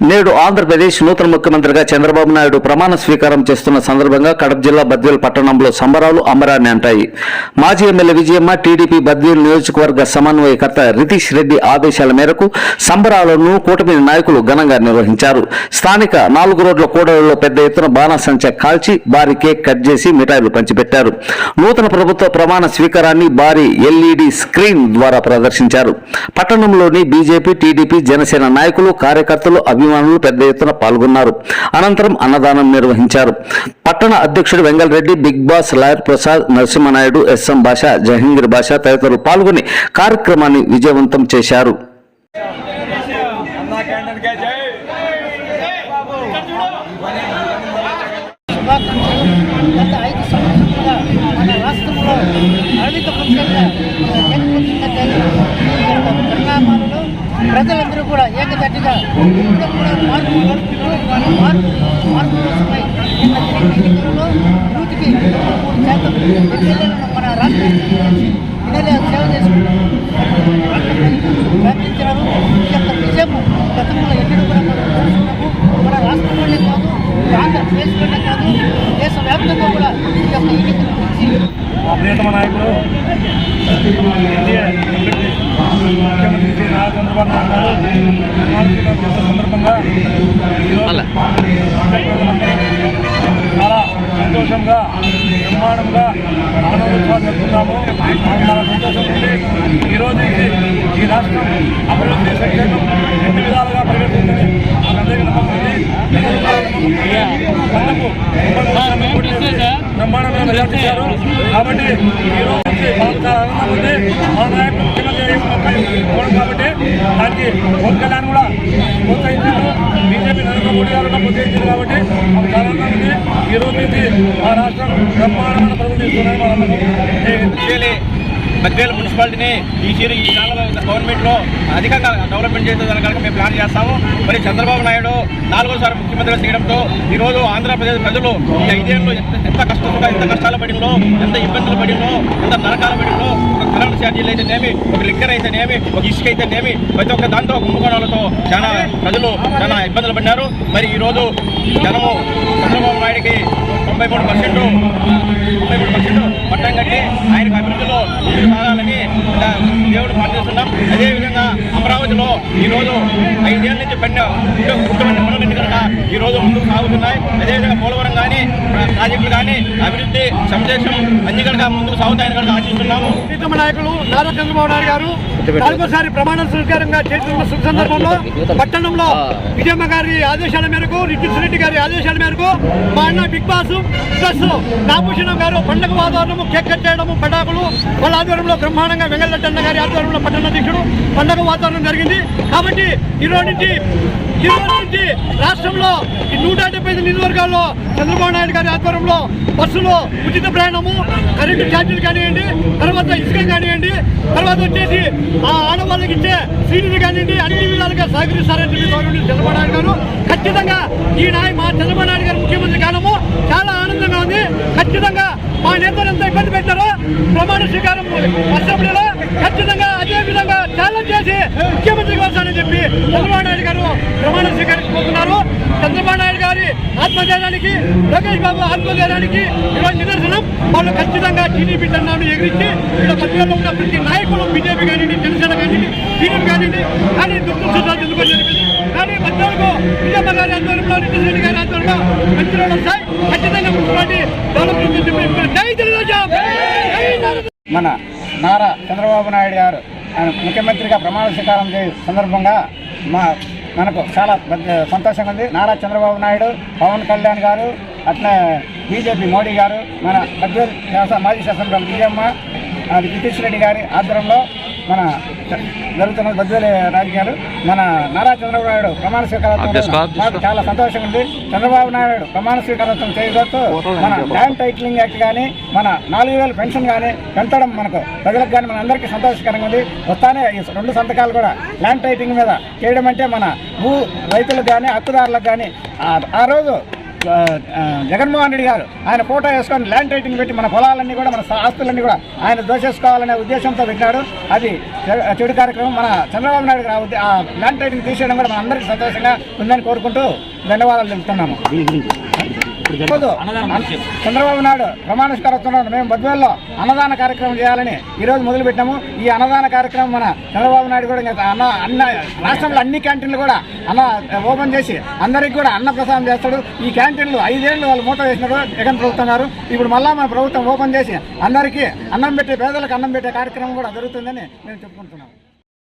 నేడు ఆంధ్రప్రదేశ్ నూతన ముఖ్యమంత్రిగా చంద్రబాబు నాయుడు ప్రమాణ స్వీకారం చేస్తున్న సందర్భంగా కడప జిల్లా బద్వేల్ పట్టణంలో సంబరాలు అమరాన్ని అంటాయి. మాజీ ఎమ్మెల్యే విజయమ్మ టీడీపీ బద్వేల్ నియోజకవర్గ సమన్వయకర్త రితీష్ రెడ్డి ఆదేశాల మేరకు సంబరాలను కూటమి నాయకులు ఘనంగా నిర్వహించారు. స్థానిక నాలుగు రోడ్ల కూడలలో పెద్ద ఎత్తున బాణసంచ కాల్చి భారీ కేక్ కట్ చేసి మిఠాయిలు పంచిపెట్టారు. నూతన ప్రభుత్వ ప్రమాణ స్వీకారాన్ని భారీ ఎల్ఈడి స్క్రీన్ ద్వారా ప్రదర్శించారు. పట్టణంలోని బీజేపీ టీడీపీ జనసేన నాయకులు కార్యకర్తలు అభిమానులు పెద్ద ఎత్తున పాల్గొన్నారు. అనంతరం అన్నదానం నిర్వహించారు. పట్టణ అధ్యక్షుడు Vengalreddy big boss lawyer Prasad Narasimhanaidu SM Basha Jahangir Basha తదితరులు పాల్గొని కార్యక్రమాన్ని విజయవంతం చేశారు. గత ఐదు సంవత్సరాలుగా మన రాష్ట్రంలో అరవింద ప్రజలందరూ కూడా ఏకదట్టిగా మార్పు మార్పు మార్పు కోసమై నిన్న జరిగిన ఎన్నికలలో నూటికి మూడు శాతం ఎమ్మెల్యేలను మన రాష్ట్రానికి ఎమ్మెల్యే సేవ చేసుకుంటున్నారు ప్రకటించినారు ఈ యొక్క విజయం గతంలో ఎన్నడూ కూడా మన రాష్ట్రంలోనే కాదు ఆంధ్రప్రదేశ్లోనే కాదు దేశవ్యాప్తంగా కూడా ఈ యొక్క ఎన్నికలు మా ప్రియతమ ముఖ్యమంత్రి సందర్భంగా ఈరోజు చాలా సంతోషంగా బ్రహ్మాండంగా ఆనందోత్సవాలు జరుపుకున్నాము మాకు చాలా సంతోషం ఉంది. ఈరోజు నుంచి ఈ రాష్ట్రం అభివృద్ధి సంక్షేమం విధాలుగా పరిగెడుతుందని నమ్మకం మెజార్టీ ఇచ్చారు. కాబట్టి ఈ రోజు నుంచి మాకు చాలా ఆనందం ఉంది. మా నాయకుడు ముఖ్యమంత్రి కాబట్టి దానికి పవన్ కళ్యాణ్ కూడా ప్రోత్సహించారు బీజేపీ నరేంద్ర మోడీ గారు కూడా ప్రోత్సహించారు కాబట్టి మాకు చాలా ఆనందం ఉంది ఈ రోజు నుంచి మా రాష్ట్రం బ్రహ్మాండమైన ప్రభుత్వం తీసుకున్నాయి మా మధ్యవేల మున్సిపాలిటీని ఈ చీరు ఈ కాలంలో గవర్నమెంట్లో అధికంగా డెవలప్మెంట్ చేసేదాని కనుక మేము ప్లాన్ చేస్తాము. మరి చంద్రబాబు నాయుడు నాలుగోసారి ముఖ్యమంత్రిగా చేయడంతో ఈరోజు ఆంధ్రప్రదేశ్ ప్రజలు ఈ ఐదేళ్ళు ఎంత కష్టంగా ఎంత కష్టాలు పడిందో ఎంత ఇబ్బందులు పడిందో ఎంత నరకాలు పడిందో ఒక కరెంట్ ఛార్జీలు అయితేనేమి ఒక లిక్కర్ అయితేనేమి ఒక ఇసుక అయితేనేమి ప్రతి ఒక్క దాంతో కుంభకోణాలతో చాలా ప్రజలు చాలా ఇబ్బందులు పడినారు మరి ఈరోజు జనము చంద్రబాబు నాయుడికి తొంభై మూడు పర్సెంట్ తొంభై మూడు పర్సెంట్ పట్టం కట్టి ఆయన ముందుకు సాగాలని దేవుడు ప్రార్థిస్తున్నాం అదేవిధంగా అమరావతిలో ఈరోజు ఐదేళ్ళ నుంచి పెట్టిన ముఖ్యమైన పనులన్నీ ఈ రోజు ముందుకు సాగుతున్నాయి. అదేవిధంగా పోలవరం కానీ ప్రాజెక్టులు కానీ అభివృద్ధి సందేశం అన్ని కనుక ముందుకు సాగుతాయని కనుక ఆశిస్తున్నాము. ప్రీతమ నాయకులు నారా చంద్రబాబు నాయుడు గారు నాలుగోసారి ప్రమాణ స్వీకారంగా చేస్తున్న శుభ సందర్భంలో పట్టణంలో విజయమ్మ గారి ఆదేశాల మేరకు రిటిష్ రెడ్డి గారి ఆదేశాల మేరకు మా అన్న బిగ్ బాస్ ప్లస్ నాభూషణం గారు పండగ వాతావరణము కేక్ కట్ చేయడము పటాకులు వాళ్ళ ఆధ్వర్యంలో బ్రహ్మాండంగా అన్న గారి ఆధ్వర్యంలో పట్టణ అధ్యక్షుడు. పండగ వాతావరణం జరిగింది. కాబట్టి ఈ రోజు నుంచి ఈ రోజు నుంచి రాష్ట్రంలో ఈ నూట డెబ్బై ఐదు నియోజకవర్గాల్లో చంద్రబాబు నాయుడు గారి ఆధ్వర్యంలో బస్సులో ఉచిత ప్రయాణము కరెంటు ఛార్జీలు కానివ్వండి తర్వాత ఇసుక కానివ్వండి తర్వాత వచ్చేసి ఆ ఆడవాళ్ళకి ఇచ్చే సీనియర్ కానివ్వండి అన్ని విధాలుగా సహకరిస్తారని చెప్పి గవర్నమెంట్ చంద్రబాబు నాయుడు గారు. ఖచ్చితంగా ఈ నాయ మా చంద్రబాబు నాయుడు గారు ముఖ్యమంత్రి కాలం చాలా ఆనందంగా ఉంది ఖచ్చితంగా మా నేతలు ఎంత ఇబ్బంది పెట్టారో ప్రమాణ స్వీకారం అసెంబ్లీలో ఖచ్చితంగా అదే విధంగా ఛాలెంజ్ చేసి ముఖ్యమంత్రి వస్తానని చెప్పి చంద్రబాబు నాయుడు గారు ప్రమాణ స్వీకరించబోతున్నారు చంద్రబాబు నాయుడు గారి ఆత్మధైర్యానికి లోకేష్ బాబు ఆత్మధైర్యానికి ఈరోజు నిదర్శనం. వాళ్ళు ఖచ్చితంగా టీడీపీ జెండాను ఎగిరించి ఇక్కడ పత్రికల్లో ఉన్న ప్రతి నాయకులు బీజేపీ కానివ్వండి జనసేన కానివ్వండి టీడీపీ కానివ్వండి కానీ దుర్దృష్టాలు ఎందుకు జరిగింది కానీ మధ్యలో విజయమ్మ గారి ఆధ్వర్యంలో నితిన్ రెడ్డి గారి ఆధ్వర్యంలో మంత్రులు వస్తాయి. ఖచ్చితంగా ముఖ్యమంత్రి జై తెలుగుదేశం మన నారా చంద్రబాబు నాయుడు గారు ఆయన ముఖ్యమంత్రిగా ప్రమాణ స్వీకారం చేసే సందర్భంగా మా మనకు చాలా సంతోషంగా ఉంది. నారా చంద్రబాబు నాయుడు పవన్ కళ్యాణ్ గారు అట్లా బీజేపీ మోడీ గారు మన బద్వేల్ శాసన మాజీ శాసనసభ్యులు విజయమ్మ అది నితీష్ రెడ్డి గారి ఆధ్వర్యంలో మన జరుగుతున్న బద్వేలు రాజకీయాలు మన నారా చంద్రబాబు నాయుడు ప్రమాణ స్వీకారోత్సవం మాకు చాలా సంతోషంగా ఉంది. చంద్రబాబు నాయుడు ప్రమాణ స్వీకారోత్సవం చేయడంతో మన ల్యాండ్ టైటిలింగ్ యాక్ట్ కానీ మన నాలుగు వేల పెన్షన్ కానీ పెంచడం మనకు ప్రజలకు కానీ మన అందరికీ సంతోషకరంగా ఉంది. వస్తానే ఈ రెండు సంతకాలు కూడా ల్యాండ్ టైటింగ్ మీద చేయడం అంటే మన భూ రైతులకు కానీ హక్కుదారులకు కానీ ఆ- రోజు జగన్మోహన్ రెడ్డి గారు ఆయన ఫోటో వేసుకొని ల్యాండ్ టైటింగ్ పెట్టి మన పొలాలన్నీ కూడా మన ఆస్తులన్నీ కూడా ఆయన దోషేసుకోవాలనే ఉద్దేశంతో పెట్టాడు అది చెడు కార్యక్రమం మన చంద్రబాబు నాయుడు గారు ఆ ల్యాండ్ టైటింగ్ తీసేయడం కూడా మన అందరికీ సంతోషంగా ఉందని కోరుకుంటూ ధన్యవాదాలు తెలుపుతున్నాము. చంద్రబాబు నాయుడు ప్రమాణ స్వీకారం మేము బద్వేల్లో అన్నదాన కార్యక్రమం చేయాలని ఈ రోజు మొదలు పెట్టాము ఈ అన్నదాన కార్యక్రమం మన చంద్రబాబు నాయుడు కూడా అన్న అన్న రాష్ట్రంలో అన్ని క్యాంటీన్లు కూడా అన్న ఓపెన్ చేసి అందరికి కూడా అన్న ప్రసాదం చేస్తాడు. ఈ క్యాంటీన్లు ఐదేళ్ళు వాళ్ళు మూత వేసినారు. జగన్ ప్రభుత్వం గారు. ఇప్పుడు మళ్ళా మన ప్రభుత్వం ఓపెన్ చేసి అందరికీ అన్నం పెట్టే పేదలకు అన్నం పెట్టే కార్యక్రమం కూడా జరుగుతుందని మేము చెప్పుకుంటున్నాము.